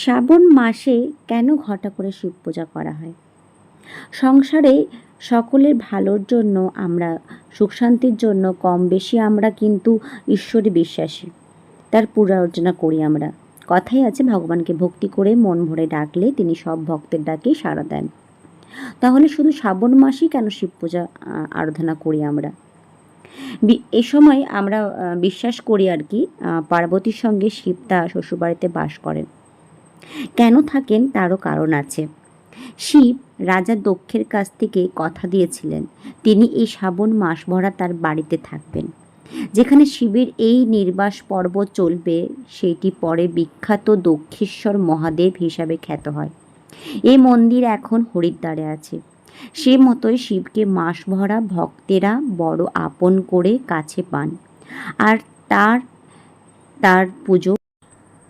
শ্রাবণ মাসে কেন ঘটা করে শিব পূজা করা হয়? সংসারে সকলের ভালোর জন্য আমরা, সুখ শান্তির জন্য কম বেশি আমরা কিন্তু ঈশ্বরে বিশ্বাসী। তার পূজা অর্চনা করি আমরা। কথাই আছে, ভগবানকে ভক্তি করে মন ভরে ডাকলে তিনি সব ভক্তের ডাকে সাড়া দেন। তাহলে শুধু শ্রাবণ মাসেই কেন শিব পূজা আরাধনা করি আমরা? এ সময় আমরা বিশ্বাস করি আর কি পার্বতীর সঙ্গে শিব তার শ্বশুরবাড়িতে বাস করেন। কেন থাকেন তারও কারণ আছে। শিব রাজা দক্ষের কাছ থেকে কথা দিয়েছিলেন, তিনি এই শ্রাবণ মাস ভরা তার বাড়িতে থাকবেন। যেখানে শিবের এই নির্বাস পর্ব চলবে সেইটি পরে বিখ্যাত দক্ষেশ্বর মহাদেব হিসাবে খ্যাত হয়। এই মন্দির এখন হরিদ্বারে আছে। সে মতোই শিবকে মাস ভরা ভক্তেরা বড় আপন করে কাছে পান। আর তার তার পুজো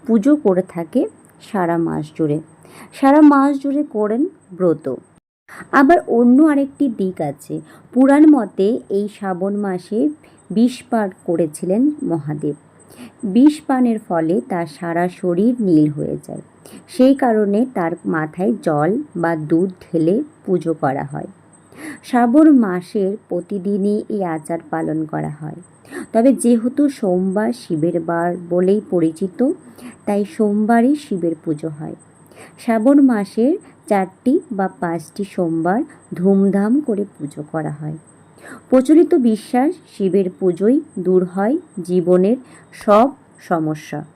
পুজো করে থাকে সারা মাস জুড়ে। সারা মাস জুড়ে করেন ব্রত। আবার অন্য আরেকটি দিক আছে। পুরাণ মতে এই শ্রাবণ মাসে বিষ পান করেছিলেন মহাদেব। বিষ পানের ফলে তার সারা শরীর নীল হয়ে যায়। সেই কারণে তার মাথায় জল বা দুধ ঢেলে পুজো করা হয়। শ্রাবণ মাসের প্রতিদিনই এই আচার পালন করা হয়। তবে যেহেতু সোমবার শিবের বার বলেই পরিচিত, তাই সোমবারই শিবের পুজো হয়। শ্রাবণ মাসের চারটি বা পাঁচটি সোমবার ধুমধাম করে পুজো করা হয়। প্রচলিত বিশ্বাস শিবের পুজোই দূর হয় জীবনের সব সমস্যা।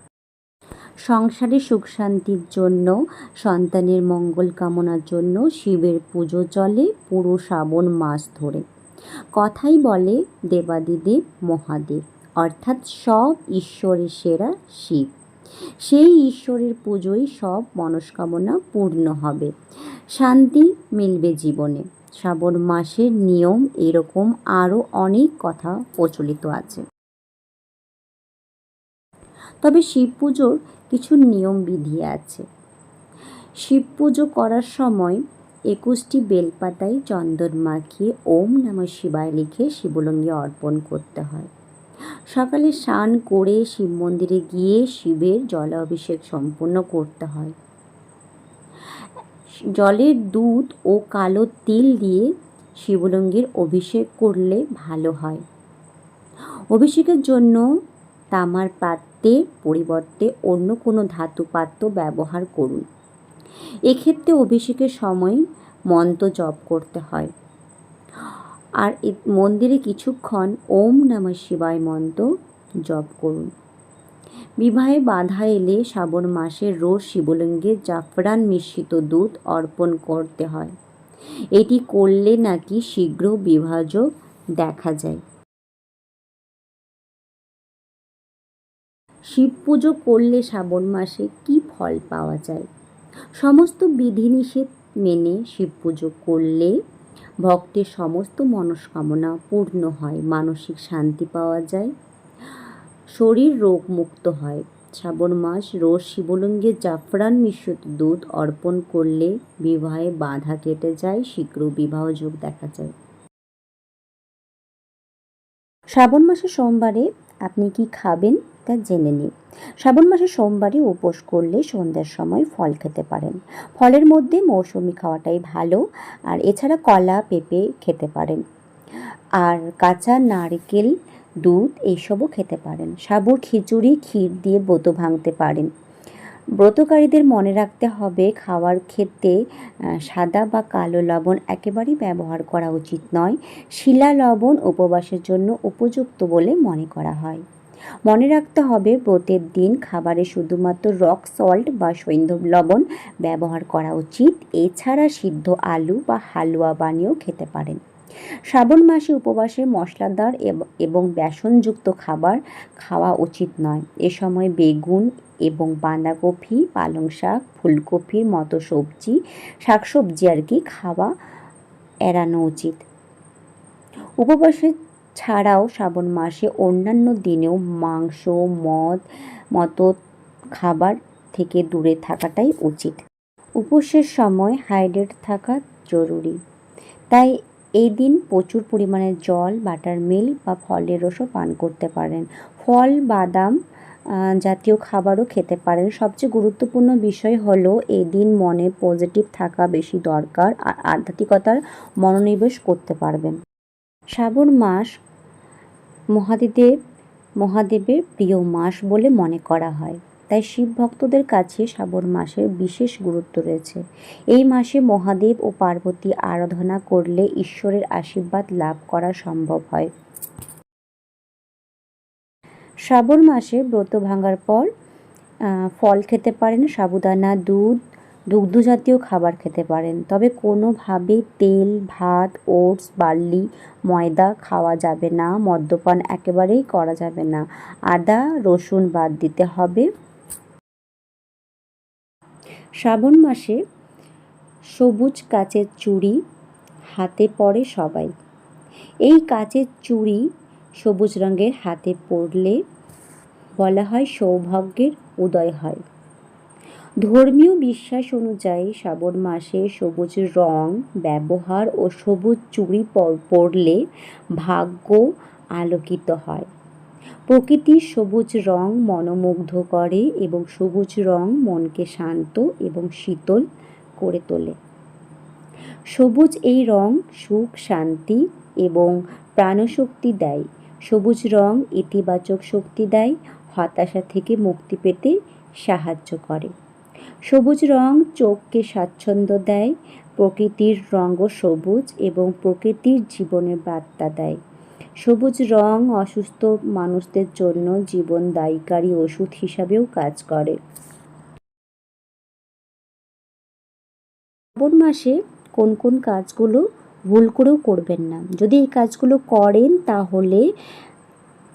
সংসারে সুখ শান্তির জন্য, সন্তানের মঙ্গল কামনার জন্য শিবের পুজো চলে পুরো শ্রাবণ মাস ধরে। কথাই বলে দেবাদিদেব মহাদেব, অর্থাৎ সব ঈশ্বরের সেরা শিব। সেই ঈশ্বরের পুজোয় সব মনস্কামনা পূর্ণ হবে। শান্তি মিলবে জীবনে। শ্রাবণ মাসের নিয়ম এরকম আরও অনেক কথা প্রচলিত আছে। তবে শিব পুজোর কিছু নিয়ম বিধি আছে। শিব পুজো করার সময় একুশটি বেলপাতায় চন্দন মাখিয়ে ওম নমঃ শিবায় লিখে শিবলিঙ্গে অর্পণ করতে হয়। সকালে স্নান করে শিব মন্দিরে গিয়ে শিবের জলাভিষেক সম্পূর্ণ করতে হয়। জলের দুধ ও কালো তিল দিয়ে শিবলিঙ্গের অভিষেক করলে ভালো হয়। অভিষেকের জন্য তামার পাত্রের পরিবর্তে অন্য কোনো ধাতু পাত্র ব্যবহার করুন। এক্ষেত্রে অভিষেকের সময় মন্ত্র জপ করতে হয়। আর মন্দিরে কিছুক্ষণ ওম নমঃ শিবায় মন্ত্র জপ করুন। বিবাহে বাধা এলে শ্রাবণ মাসের রোজ শিবলিঙ্গে জাফরান মিশ্রিত দুধ অর্পণ করতে হয়। এটি করলে নাকি শীঘ্র বিভাজক দেখা যায়। শিব পুজো করলে শ্রাবণ মাসে কি ফল পাওয়া যায়? সমস্ত বিধিনিষেধ মেনে শিব পুজো করলে ভক্তের সমস্ত মনস্কামনা পূর্ণ হয়, মানসিক শান্তি পাওয়া যায়। শরীর রোগ মুক্ত হয়। শ্রাবণ মাস রোজ শিবলিঙ্গে জাফরান মিশ্রিত দুধ অর্পণ করলে বিবাহে বাধা কেটে যায়, শীঘ্র বিবাহ যোগ দেখা যায়। শ্রাবণ মাসের সোমবারে আপনি কি খাবেন? তা জেনে নিন। শ্রাবণ মাসে সোমবারে উপোস করলে সন্ধ্যার সময় ফল খেতে পারেন। ফলের মধ্যে মৌসুমি খাওয়াটাই ভালো, আর এছাড়া কলা, পেঁপে খেতে পারেন। আর কাঁচা নারকেল, দুধ, এইসবও খেতে পারেন। সাবুর খিচুড়ি, ক্ষীর দিয়ে ব্রত ভাঙতে পারেন। ব্রতকারীদের মনে রাখতে হবে, খাওয়ার ক্ষেত্রে সাদা বা কালো লবণ একেবারেই ব্যবহার করা উচিত নয়। শিলা লবণ উপবাসের জন্য উপযুক্ত বলে মনে করা হয়। মনে রাখতে হবে ব্রতের দিন খাবারে শুধুমাত্র রক সল্ট বা সৈন্ধব লবণ ব্যবহার করা উচিত। এছাড়া সিদ্ধ আলু বা হালুয়া বানিয়েও খেতে পারেন। শ্রাবণ মাসে উপবাসে মশলাদার এবং বেসনযুক্ত খাবার খাওয়া উচিত নয়। এ সময় বেগুন এবং বাঁধাকপি পালং শাক ফুলকপির মতো সবজি, শাকসবজি আর কি খাওয়া এড়ানো উচিত। উপবাসে ছাড়াও শ্রাবণ মাসে অন্যান্য দিনেও মাংস, মদ, মতো খাবার থেকে দূরে থাকাটাই উচিত। উপোসের সময় হাইড্রেট থাকা জরুরি। তাই এই দিন প্রচুর পরিমাণে জল, বাটার মিল্ক বা ফলের রসও পান করতে পারেন। ফল, বাদাম জাতীয় খাবারও খেতে পারেন। সবচেয়ে গুরুত্বপূর্ণ বিষয় হলো এই দিন মনে পজিটিভ থাকা বেশি দরকার আর আধ্যাত্মিকতার মনোনিবেশ করতে পারবেন। শ্রাবণ মাস মহাদেব, মহাদেবের প্রিয় মাস বলে মনে করা হয়। তাই শিব ভক্তদের কাছে শ্রাবণ মাসের বিশেষ গুরুত্ব রয়েছে। এই মাসে মহাদেব ও পার্বতী আরাধনা করলে ঈশ্বরের আশীর্বাদ লাভ করা সম্ভব হয়। শ্রাবণ মাসে ব্রত ভাঙার পর ফল খেতে পারেন সাবুদানা, দুধ দুগ্ধ জাতীয় খাবার খেতে পারেন। তবে কোনোভাবে তেল, ভাত, ওটস, বার্লি, ময়দা খাওয়া যাবে না, মদ্যপান একেবারেই করা যাবে না। আদা, রসুন বাদ দিতে হবে। শ্রাবণ মাসে সবুজ কাচের চুড়ি হাতে পরে সবাই। এই কাচের চুড়ি সবুজ রঙের হাতে পরলে বলা হয় সৌভাগ্যের উদয় হয়। ধর্মীয় বিশ্বাস অনুযায়ী শ্রাবণ মাসে সবুজ রং, ব্যবহার ও সবুজ চুড়ি পর- পরলে ভাগ্য আলোকিত হয়। প্রকৃতির সবুজ রং মনোমুগ্ধ করে এবং সবুজ রং মনকে শান্ত এবং শীতল করে তোলে। সবুজ এই রং সুখ, শান্তি এবং প্রাণশক্তি দেয়। সবুজ রং ইতিবাচক শক্তি দেয়, হতাশা থেকে মুক্তি পেতে সাহায্য করে। সবুজ রং চোখকে স্বাচ্ছন্দ্য দেয়, প্রকৃতির রঙও সবুজ এবং প্রকৃতির জীবনের বার্তা দেয়। সবুজ রং অসুস্থ মানুষদের জন্য জীবনদায়ীকারী ওষুধ হিসাবেও কাজ করে। শ্রাবণ মাসে কোন কোন কাজগুলো ভুল করেও করবেন না। যদি এই কাজগুলো করেন, তাহলে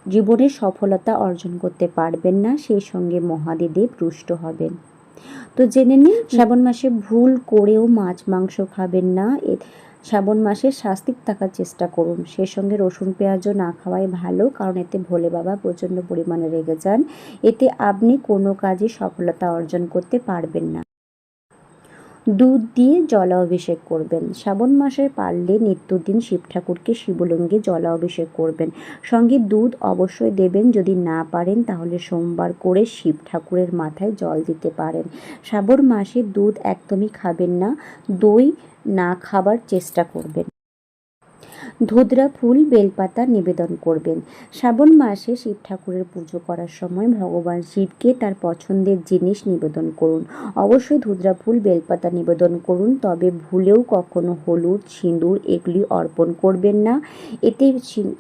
জীবনে সফলতা অর্জন করতে পারবেন না, সেই সঙ্গে মহাদেব রুষ্ট হবেন। তো জেনে নিন শ্রাবণ মাসে ভুল করেও মাছ মাংস খাবেন না। শ্রাবণ মাসে শাস্তিক থাকার চেষ্টা করুন। সেই সঙ্গে রসুন পেঁয়াজও না খাওয়াই ভালো কারণ এতে ভোলে বাবা প্রচণ্ড পরিমাণে রেগে যান। এতে আপনি কোনো কাজে সফলতা অর্জন করতে পারবেন না। দুধ দিয়ে জলাভিষেক করবেন। শ্রাবণ মাসে পারলে নিত্যদিন শিব ঠাকুরকে শিবলিঙ্গে জলাভিষেক করবেন। সঙ্গে দুধ অবশ্যই দেবেন, যদি না পারেন তাহলে সোমবার করে শিব ঠাকুরের মাথায় জল দিতে পারেন। শ্রাবণ মাসে দুধ একদমই খাবেন না, দই না খাবার চেষ্টা করবেন। ধুতরা ফুল বেলপাতা নিবেদন করবেন। শ্রাবণ মাসে শিব ঠাকুরের পুজো করার সময় ভগবান শিবকে তার পছন্দের জিনিস নিবেদন করুন। অবশ্যই ধুতরা ফুল বেলপাতা নিবেদন করুন, তবে ভুলেও কখনো হলুদ, সিঁদুর, এগুলি অর্পণ করবেন না। এতে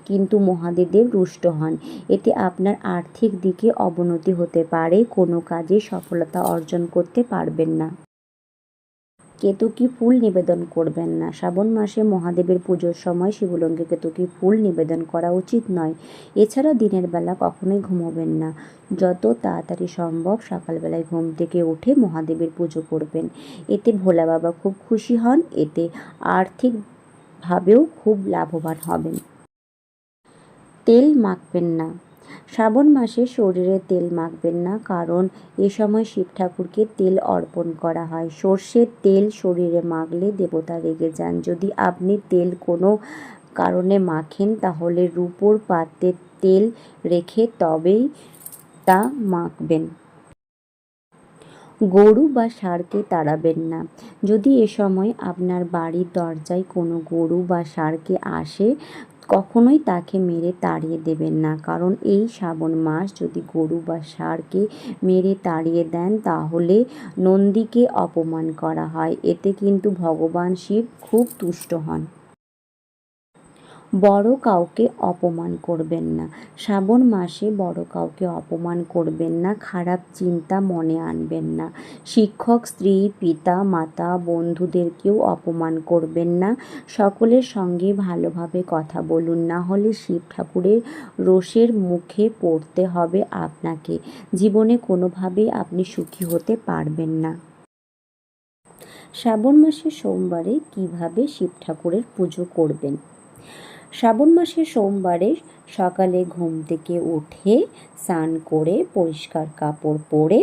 কিন্তু মহাদেব রুষ্ট হন। এতে আপনার আর্থিক দিকে অবনতি হতে পারে, কোনো কাজে সফলতা অর্জন করতে পারবেন না। কেতকী ফুল নিবেদন করবেন না? শ্রাবণ মাসে মহাদেবের পুজোর সময় শিবলিঙ্গে কেতকী ফুল নিবেদন করা উচিত নয়? এছাড়া দিনের বেলা কখনোই ঘুমোবেন না। যত তাড়াতাড়ি সম্ভব সকালবেলায় ঘুম থেকে উঠে মহাদেবের পুজো করবেন। এতে ভোলা বাবা খুব খুশি হন, এতে আর্থিকভাবেও খুব লাভবান হবেন। তেল মাখবেন না। শ্রাবণ মাসে শরীরে তেল মাখবেন না, কারণ এ সময় শিব ঠাকুরকে তেল অর্পণ করা হয়। সর্ষের তেল শরীরে মাখলে দেবতা রেগে যান। যদি আপনি তেল কোনো কারণে মাখেন, তাহলে রূপোর পাত্রে তেল রেখে তবেই তা মাখবেন। গরু বা ষাঁড়কে তাড়াবেন না। যদি এ সময় আপনার বাড়ির দরজায় কোনো গরু বা ষাঁড়কে আসে কখনোই তাকে মেরে তাড়িয়ে দেবেন না। কারণ এই শ্রাবণ মাস যদি গরু বা ষাঁড়কে মেরে তাড়িয়ে দেন, তাহলে নন্দীকে অপমান করা হয়। এতে কিন্তু ভগবান শিব খুব তুষ্ট হন। বড় কাউকে অপমান করবেন না। শ্রাবণ মাসে বড় কাউকে অপমান করবেন না, খারাপ চিন্তা মনে আনবেন না। শিক্ষক, স্ত্রী, পিতা, মাতা, বন্ধুদেরকেও অপমান করবেন না। সকলের সঙ্গে ভালোভাবে কথা বলুন, না হলে শিব ঠাকুরের রোষের মুখে পড়তে হবে আপনাকে। জীবনে কোনোভাবেই আপনি সুখী হতে পারবেন না। শ্রাবণ মাসের সোমবারে কীভাবে শিব ঠাকুরের পুজো করবেন? শ্রাবণ মাসের সোমবারে সকালে ঘুম থেকে উঠে স্নান করে পরিষ্কার কাপড় পরে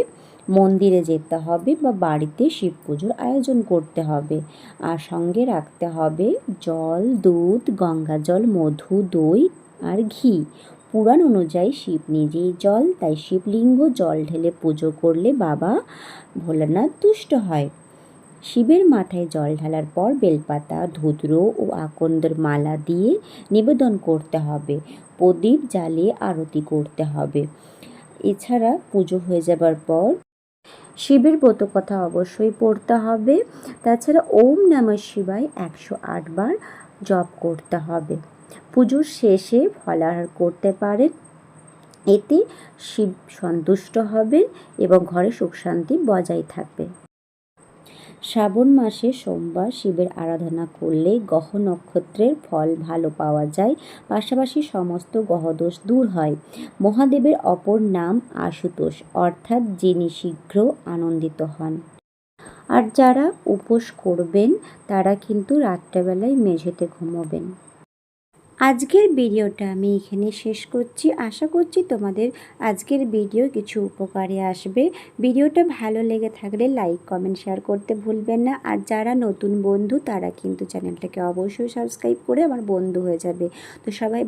মন্দিরে যেতে হবে বা বাড়িতে শিব পুজোর আয়োজন করতে হবে। আর সঙ্গে রাখতে হবে জল, দুধ, গঙ্গা জল, মধু, দই আর ঘি। পুরাণ অনুযায়ী শিব নিজেই জল, তাই শিবলিঙ্গ জল ঢেলে পুজো করলে বাবা ভোলানাথ তুষ্ট হয়। শিবের মাথায় জল ঢালার পর বেলপাতা, ধুদ্র ও আকন্দের মালা দিয়ে নিবেদন করতে হবে। প্রদীপ জ্বালিয়ে আরতি করতে হবে। এছাড়া পুজো হয়ে যাবার পর শিবের ব্রত কথা অবশ্যই পড়তে হবে। তাছাড়া ওম নমঃ শিবায় একশো আটবার জপ করতে হবে। পুজোর শেষে ফলাহার করতে পারেন। এতে শিব সন্তুষ্ট হবেন এবং ঘরে সুখ শান্তি বজায় থাকবে। শ্রাবণ মাসে সোমবার শিবের আরাধনা করলে গহ নক্ষত্রের ফল ভালো পাওয়া যায়। পাশাপাশি সমস্ত গহদোষ দূর হয়। মহাদেবের অপর নাম আশুতোষ, অর্থাৎ যিনি শীঘ্র আনন্দিত হন। আর যারা উপোস করবেন, তারা কিন্তু রাত্রেবেলায় মেঝেতে ঘুমোবেন। আজকের ভিডিওটা আমি এখানে শেষ করছি। আশা করছি তোমাদের আজকের ভিডিও কিছু উপকারে আসবে। ভিডিওটা ভালো লেগে থাকলে লাইক, কমেন্ট, শেয়ার করতে ভুলবেন না। আর যারা নতুন বন্ধু, তারা কিন্তু চ্যানেলটাকে অবশ্যই সাবস্ক্রাইব করে আমার বন্ধু হয়ে যাবে। তো সবাই